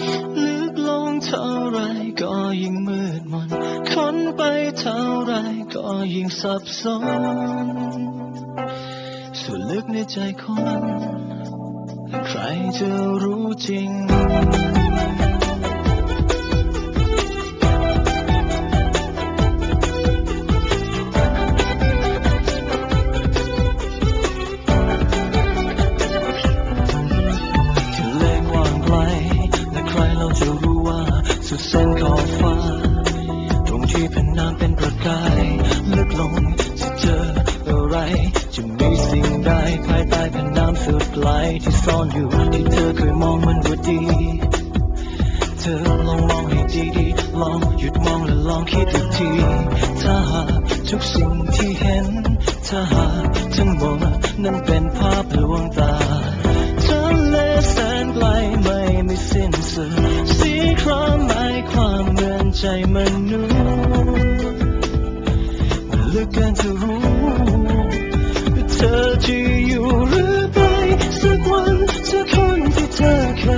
ลึกลงเท่าไรก็ยิ่งมืดมนค้นไปเท่าไรก็ยิ่งสับสนส่วนลึกในใจคน ใครจะรู้จริง ที่ซ่อนอยู่ที่เธอเคยมองมันว่าดี เธอลองมองให้ดีๆลองหยุดมองและลองคิดอีกที ถ้าหากทุกสิ่งที่เห็น ถ้าหากทั้งหมดนั้นเป็นภาพลวงตาทะเลแสนไกลไม่มีสิ้นสุดสีครามหมายความเมื่นใจมนุษย์ to.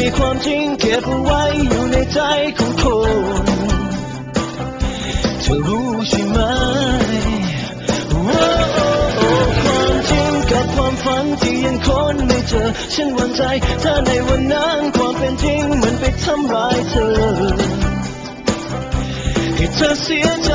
มีความจริงเก็บไว้อยู่ในใจของคนเธอรู้ใช่ไหมความจริงกับความฝันที่ยังคนไม่เจอ ฉันหวั่นใจ ถ้าในวันนั้นความเป็นจริงเหมือนไปทำร้ายเธอให้เธอเสียใจ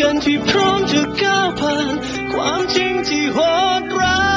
กันที่พร้อมจะก้าวผ่านความจริงที่โหดร้าย